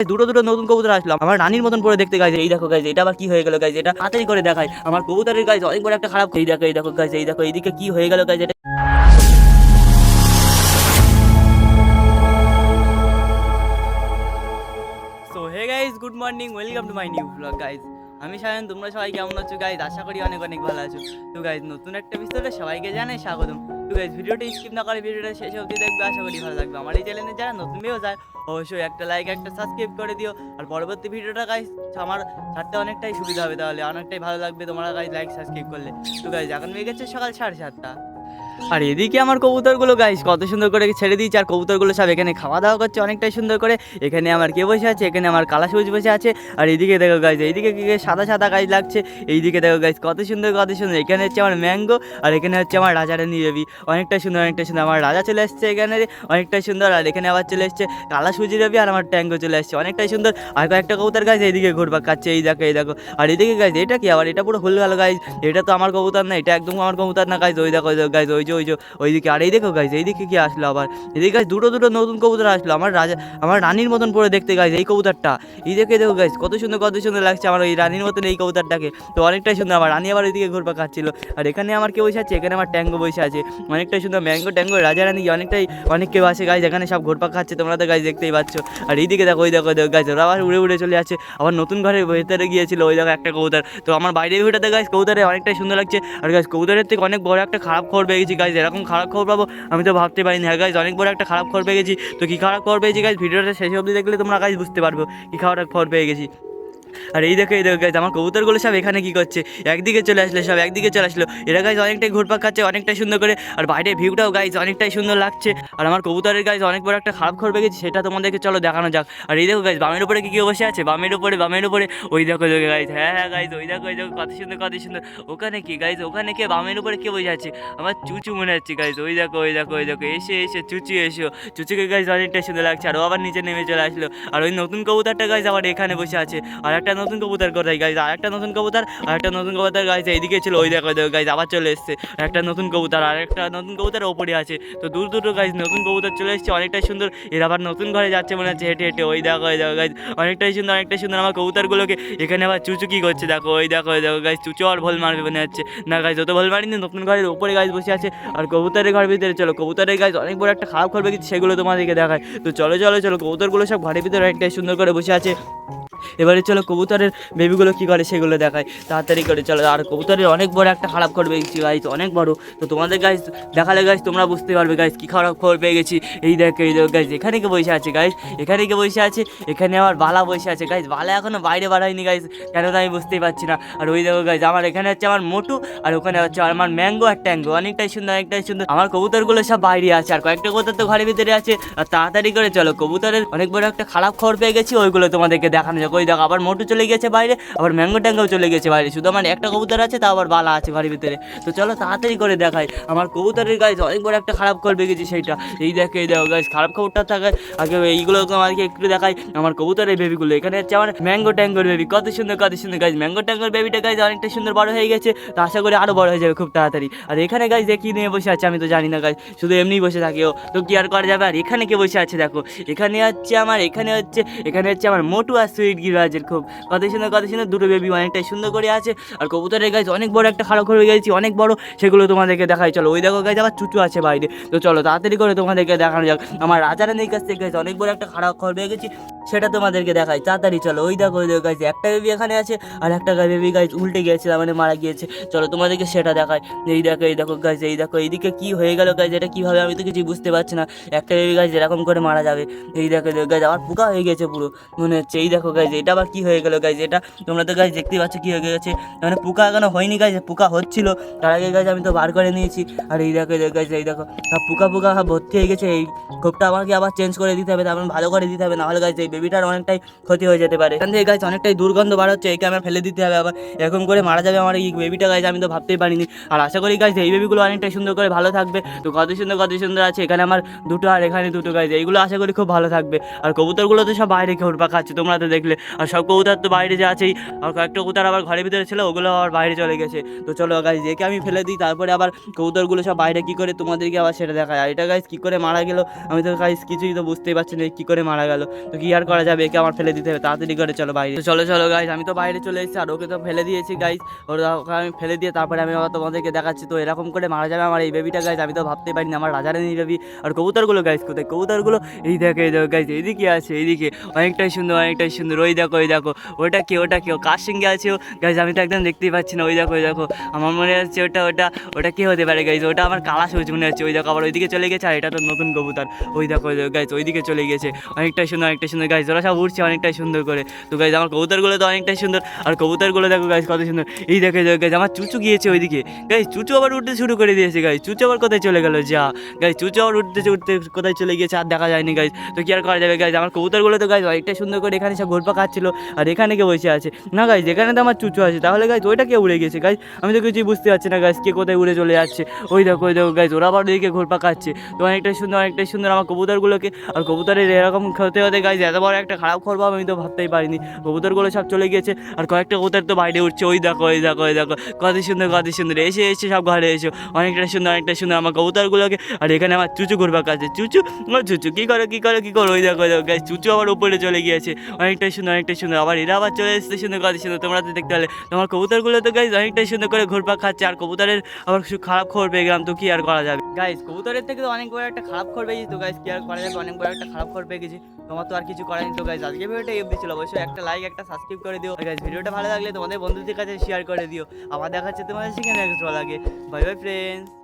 দুটো দুটো নতুন কবুতর আসলাম আমার রানীর মতন পরে দেখতে গাইছে এই দেখো গাইছে এটা আবার কি হয়ে গেল গাইছে এটা তাড়াতাড়ি করে দেখায় আমার কবুতরের গাইছে অনেক বড় একটা খারাপ এই দেখো এই দেখো গাইছে এই দেখো, এইদিকে কি হয়ে গেল গাইছে এটা so hey guys good morning welcome to my new blog guys আমি সায়ন, তোমরা সবাই কেমন আছো? গাইজ আশা করি অনেক অনেক ভালো আছো। তো গাইজ নতুন একটা এপিসোডে সবাইকে জানাই স্বাগতম। তো গাইজ ভিডিওটি স্কিপ না করে ভিডিওটা শেষ অবধি দেখবে, আশা করি ভালো লাগবে। আমার এই চ্যানেলে যারা নতুন মেয়েও যায়, অবশ্যই একটা লাইক একটা সাবস্ক্রাইব করে দিও। আর পরবর্তী ভিডিওটা গাইজ আমার ছাড়তে অনেকটাই সুবিধা হবে, তাহলে অনেকটাই ভালো লাগবে তোমরা গাইজ লাইক সাবস্ক্রাইব করলে। তো গাইজ এখন হয়ে গেছে সকাল সাড়ে সাতটা। আর এদিকে আমার কবুতরগুলো গাইস কত সুন্দর করে ছেড়ে দিয়েছে, আর কবুতরগুলো সব এখানে খাওয়া দাওয়া করছে অনেকটাই সুন্দর করে। এখানে আমার কে বসে আছে? এখানে আমার কালা সবুজ বসে আছে। আর এদিকে দেখো গাইস এইদিকে কি সাদা সাদা গাছ লাগছে। এইদিকে দেখো গাইস কত সুন্দর কত সুন্দর। এখানে হচ্ছে আমার ম্যাঙ্গো, আর এখানে হচ্ছে আমার রাজারানি বেবি অনেকটা সুন্দর অনেকটা সুন্দর। আমার রাজা চলে এসছে এখানে অনেকটাই সুন্দর। আর এখানে আবার চলে এসছে কালা সুজি বেবি আর আমার ট্যাঙ্গো চলে এসছে। অনেকটাই সুন্দর। আর কয়েকটা কবুতর গাছ এইদিকে ঘুরবা খাচ্ছে। এই দেখো এই দেখো। আর এদিকে গাছ এটা কি? আবার এটা পুরো ফুল গেল গাইজ এটা তো আমার কবুতর না, এটা একদম আমার কবুতর না গাইজ ওই দেখো গাইজ ওই যে ওই যে ওইদিকে, আর এই দেখো গাইজ এইদিকে কি আসলো আবার? এদিকে গাছ দুটো দুটো নতুন কবুতর আসলো। আমার রাজা, আমার রানীর মতন পরে দেখতে গাইজ এই কবুতরটা। এই দেখে দেখো গাইজ কত সুন্দর কত সুন্দর লাগছে আমার ওই রানীর মতন এই কবুতরটাকে। তো অনেকটাই সুন্দর, আমার রানী আবার ওইদিকে ঘুরপা খাচ্ছিল। আর এখানে আমার কে বসে আছে, এখানে আমার ট্যাঙ্গো বসে আছে। অনেকটাই সুন্দর, ম্যাঙ্গো ট্যাঙ্গো, রাজা রানী অনেকটাই, অনেক কেউ আসে গাইজ এখানে সব ঘুরপা খাচ্ছে, তোমরা তো গাইজ দেখতেই পাচ্ছ। আর এইদিকে দেখো, ওই দেখো দেখো গাইজ ওরা আবার উড়ে উড়ে চলে আছে আবার নতুন ঘরের ভেতরে গিয়েছিল ওই দেখো একটা কবুতর। তো আমার বাইরে ভিউটাতে গাইজ কবুতরে অনেকটাই সুন্দর লাগছে। আর গাছ কবুতরের থেকে অনেক বড় একটা খারাপ খবর পেয়ে গেছি গাইজ এরকম খারাপ খবর পাবো? আমি তো ভাবতে পারিনি। হ্যাঁ গাইজ অনেক বড় একটা খারাপ খবর পেয়ে গেছি। তো কী খারাপ খবর পেয়েছি গাইজ ভিডিওটা শেষ অবধি দেখলে তোমরা গাইজ বুঝতে পারব কী খারাপ খবর পেয়ে গেছি। আর এই দেখো এই দেখো গাইজ আমার কবুতরগুলো সব এখানে কি করছে? একদিকে চলে আসলে, সব একদিকে চলে আসলো। এরা গাইজ অনেকটাই ঘুরপাক খাচ্ছে, অনেকটাই সুন্দর করে, আর বাইরের ভিউটাও গাইজ অনেকটাই সুন্দর লাগছে। আর আমার কবুতরের গাইজ অনেক বড় একটা খারাপ পেয়ে গেছি সেটা তোমাদেরকে চলো দেখানো যাক। আর এই দেখো গাইজ বামের উপরে কি কি বসে আছে? বামের উপরে বামের উপরে, ওই দেখো দেখো গাইজ হ্যাঁ হ্যাঁ গাইজ ওই দেখো ওই দেখো, কত সুন্দর কত সুন্দর। ওখানে কি গাইজ ওখানে কে, বামের উপরে কে বসে আছে? আমার চুচু মনে হচ্ছে গাইজ ওই দেখো ওই দেখো ওই দেখো, এসে এসে, চুচু, এসো। চুচুকে গাইজ অনেকটাই সুন্দর লাগছে, আর ও আবার নিচে নেমে চলে আসলো। আর ওই নতুন কবুতরটা গাইজ আবার এখানে বসে আছে। আর একটা নতুন কবুতর কোথায় গাইজ আর একটা নতুন কবুতর, আর একটা নতুন কবুতর গাইজ এইদিকে ছিল, ওই দেখো দেখো গাইজ আবার চলে এসছে। একটা নতুন কবুতর, আর একটা নতুন কবুতর ওপরে আছে। তো দূর দুটো গাইজ নতুন কবুতর চলে এসছে, অনেকটাই সুন্দর। এর আবার নতুন ঘরে যাচ্ছে মনে হচ্ছে, হেঁটে হেঁটে, ওই দেখো ওই দেখো গাইজ অনেকটাই সুন্দর অনেকটাই সুন্দর। আমার কবুতরগুলোকে এখানে আবার চুচু কি করছে, দেখো, ওই দেখো ওই দেখো গাইজ চুচু আর ভোল মারবে মনে হচ্ছে। না গাইজ অত ভোল মারিনি, নতুন ঘরের উপরে গাইজ বসে আছে। আর কবুতরের ঘর ভিতরে, চলো, কবুতরের গাইজ অনেক বড় একটা খারাপ করবে কিন্তু সেগুলো তোমাদেরকে দেখায়। তো চলো চলো চলো, কবুতরগুলো সব ঘরের ভিতরে অনেকটাই সুন্দর করে বসে আছে। এবারে চলো কবুতরের বেবিগুলো কী করে সেগুলো দেখায়। তাড়াতাড়ি করে চলো, আর কবুতরের অনেক বড় একটা খারাপ খবর পেয়ে গেছি গাইজ অনেক বড়। তো তোমাদের গাইজ দেখালে গাইজ তোমরা বুঝতে পারবে গাইজ কী খারাপ খবর পেয়ে গেছি। এই দেখো এই দেখো গাইজ এখানে কে বসে আছে গাইজ এখানে কে বসে আছে? এখানে আমার বালা বসে আছে গাইজ বালা এখনও বাইরে বাড়ায়নি গাইজ কেন তো আমি বুঝতেই পারছি না। আর ওই দেখো গাইজ আমার এখানে হচ্ছে আমার মোটু, আর ওখানে হচ্ছে আমার ম্যাঙ্গো আর ট্যাঙ্গো অনেকটাই সুন্দর অনেকটাই সুন্দর। আমার কবুতরগুলো সব বাইরে আছে, আর কয়েকটা কবুতর তো ঘরের ভিতরে আছে। আর তাড়াতাড়ি করে চলো, কবুতরের অনেক বড় একটা খারাপ খবর পেয়ে গেছি, ওইগুলো তোমাদেরকে দেখানো যাক। ওই দেখো আবার মোটু চলে গেছে বাইরে, আবার ম্যাঙ্গো ট্যাঙ্গোও চলে গেছে বাইরে। শুধু আমার একটা কবুতর আছে তা আবার বালা আছে বাড়ির ভিতরে। তো চলো তাড়াতাড়ি করে দেখাই। আমার কবুতরের গাছ অনেক বড় একটা খারাপ খবর গেছি সেইটা। এই দেখো এই দেখো গাছ খারাপ খবরটা থাকে। আগে এইগুলো আমাকে একটু দেখাই। আমার কবুতরের বেবিগুলো এখানে হচ্ছে আমার ম্যাঙ্গো ট্যাঙ্গোর বেবি কত সুন্দর কত সুন্দর গাছ ম্যাঙ্গো ট্যাঙ্গোর বেবিটা গাছ অনেকটা সুন্দর বড় হয়ে গেছে। তো আশা করি আরও বড় হয়ে যাবে খুব তাড়াতাড়ি। আর এখানে গাছ দেখি নিয়ে বসে আছে আমি তো জানি না গাছ শুধু এমনিই বসে থাকে ও। তো কি আর করা যাবে? আর এখানে কে বসে আছে দেখো। এখানে হচ্ছে আমার, এখানে হচ্ছে এখানে হচ্ছে আমার মোটু আর সুইট গিরাজের খুব কত সুন্দর কত সুন্দর দুটো বেবি অনেকটাই সুন্দর করে আছে। আর কবুতরের গাছ অনেক বড় একটা খারাপ হয়ে গেছি, অনেক বড়। সেগুলো তোমাদেরকে দেখাই। চলো, ওই দেখো গাছ আবার চুচু আছে বাইরে। তো চলো, তাড়াতাড়ি করে তোমাদেরকে দেখানো যাক। আমার রাজারানির কাছ থেকে গাছ অনেক বড় একটা খারাপ খবর পেয়ে গেছি, সেটা তোমাদেরকে দেখাই। তাড়াতাড়ি চলো, ওই দেখো ওই দেখো গাছ একটা বেবি এখানে আছে আর একটা বেবি গাছ উল্টে গিয়েছে মানে মারা গিয়েছে। চলো, তোমাদেরকে সেটা দেখাই। এই দেখো এই দেখো গাছ এই দেখো, এইদিকে কি হয়ে গেল গাছ এটা কীভাবে আমি তো কিছু বুঝতে পারছি না। একটা বেবি গাছ এরকম করে মারা যাবে। এই দেখো গাছ আবার পোকা হয়ে গেছে পুরো। মনে হচ্ছে, এই দেখো গাছ এটা আবার কী হয়ে গেল গাছ এটা তোমরা তো গাছ দেখতে পাচ্ছ কি হয়ে গেছে। মানে পোকা এখনও হয়নি গাছ পোকা হচ্ছিল। তার আগে গাছ আমি তো বার করে নিয়েছি। আর এই দেখো গাছ এই দেখো। পোকা পোকা ভর্তি হয়ে গেছে। এই খোপটা আমাকে আবার চেঞ্জ করে দিতে হবে। তারপর ভালো করে দিতে হবে। নাহলে গাছ এই বেবিটার অনেকটাই ক্ষতি হয়ে যেতে পারে। এখান থেকে গাছ অনেকটাই দুর্গন্ধ বার হচ্ছে। একে আমার ফেলে দিতে হবে আবার। এরকম করে মারা যাবে আমার এই বেবিটা গাছ আমি তো ভাবতেই পারিনি। আর আশা করি গাছ এই বেবিগুলো অনেকটাই সুন্দর করে ভালো থাকবে। তো কত সুন্দর কত সুন্দর আছে। এখানে আমার দুটো আর এখানে দুটো গাছ এইগুলো আশা করি খুব ভালো থাকবে। আর কবুতরগুলো তো সব বাইরে ঘুরপা খাচ্ছে তোমরা তো দেখলে। আর সব কবুতর তো বাইরে যে আছেই আর কয়েকটা কবুতর আবার ঘরের ভিতরে ছিল, ওগুলো আবার বাইরে চলে গেছে। তো চলো গাইজ একে আমি ফেলে দিই, তারপরে আবার কবুতরগুলো সব বাইরে কী করে তোমাদেরকে আবার সেটা দেখায়। আর এটা গাইজ কী করে মারা গেল? আমি তো গাইজ কিছুই তো বুঝতেই পারছি না, কী করে মারা গেল। তো কী আর করা যাবে, একে আমার ফেলে দিতে হবে, তাড়াতাড়ি করে চলো বাইরে। চলো চলো গাইজ আমি তো বাইরে চলে এসেছি, আর ওকে তো ফেলে দিয়েছি গাইজ ওরা আমি ফেলে দিয়ে তারপরে আমি আবার তোমাদেরকে দেখাচ্ছি। তো এরকম করে মারা যাবে আমার এই বেবিটা গাইজ আমি তো ভাবতে পারিনি, আমার রাজারানি বেবি আর কবুতরগুলো গাইজ কোথায়? কবুতরগুলো, এই দেখো এই দেখো গাইজ এইদিকে আছে, এইদিকে। অনেকটাই সুন্দর অনেকটাই সুন্দর, ওই দেখো ওই দেখো। ওটা কি ওটা কি, ও কার সঙ্গে আছে ও? গাইজ আমি তো একদম দেখতেই পাচ্ছি না, ওই দেখো ওই দেখো। আমার মনে হচ্ছে ওটা ওটা ওটা কি হতে পারে গাইজ ওটা আমার কালা সবুজ মনে হচ্ছে, ওই দেখো, আবার ওইদিকে চলে গেছে, আর এটা তো নতুন কবুতর। ওই দেখো দেখো গাইজ ওইদিকে চলে গেছে। অনেকটাই সুন্দর অনেকটাই সুন্দর গাইজ ওরা সব উঠছে অনেকটাই সুন্দর করে। তো গাইজ আমার কবুতরগুলো তো অনেকটাই সুন্দর, আর কবুতরগুলো দেখো গাইজ কত সুন্দর। এই দেখো এই দেখো গাইজ আমার চুচু গিয়েছে ওইদিকে। গাইজ চুচু আবার উঠতে শুরু করে দিয়েছে গাইজ চুচু আবার কোথায় চলে গেল, যা। গাইজ চুচু আবার উঠতে উঠতে কোথায় চলে গিয়েছে আর দেখা যায়নি গাইজ তো কি আর করা যাবে গাইজ আমার কবুতরগুলো তো গাইজ অনেকটাই সুন্দর করে এখানে সব ঘুরপা খাচ্ছিল। আর এখানে কে বসে আছে? না গাইজ এখানে তো আমার চুচু আছে। তাহলে গাইজ ওইটা কে উড়ে গেছে? গাইজ আমি তো কিছুই বুঝতে পারছি না গাইজ কে কোথায় উড়ে চলে যাচ্ছে। ওই দেখো ওই দেখো গাইজ ওরা আবার ওইদিকে ঘুরপা খাচ্ছে। তো অনেকটাই সুন্দর অনেকটাই সুন্দর আমার কবুতরগুলোকে। আর কবুতরের এরকম হতে হতে গাইজ এত বড় একটা খারাপ খবর আমি তো ভাবতেই পারিনি। কবুতরগুলো সব চলে গিয়েছে, আর কয়েকটা কবুতর তো বাইরে উঠছে ওই দেখো ওই দেখো ওই দেখো। কত সুন্দর কত সুন্দর। এসে এসে সব ঘরে এসো। অনেকটা সুন্দর অনেকটা সুন্দর আমার কবুতরগুলোকে। আর এখানে আমার চুচু ঘুরবা কাছে চুচু ও চুচু, কী করে কী করে কী করে? ওই দেখো ওই দেখো গাইজ চুচু আবার উপরে চলে গিয়েছে। অনেকটাই সুন্দর অনেকটাই সুন্দর। আবার এরা আবার চলে এসেছে সুন্দর কত সুন্দর, তোমরা তো দেখতে পেলে। তোমার কবুতরগুলো তো গাইজ অনেকটাই সুন্দর করে ঘুরপাক খাচ্ছে, আর কবুতরের আবার কিছু খারাপ খবর পেয়ে গেলাম, তো কি আর করা যাবে? গাইজ কবুতরের থেকে তো অনেক বড় একটা খারাপ খবর পেয়ে গেছি, তো গাইজ কি আর করা যাবে? অনেক বড় একটা খারাপ খবর পেয়ে গেছি, তোমার তো আর কিছু করার নেই, তো গাইজ আজকে ভিডিওটা এফবি ছিল। অবশ্যই একটা লাইক একটা সাবস্ক্রাইব করে দিও। গাইজ ভিডিওটা ভালো লাগলে তোমাদের বন্ধুদের কাছে শেয়ার করে দিও। আবার দেখাচ্ছে তোমাদের সেখানে ভালো লাগে বাই বাই ফ্রেন্ডস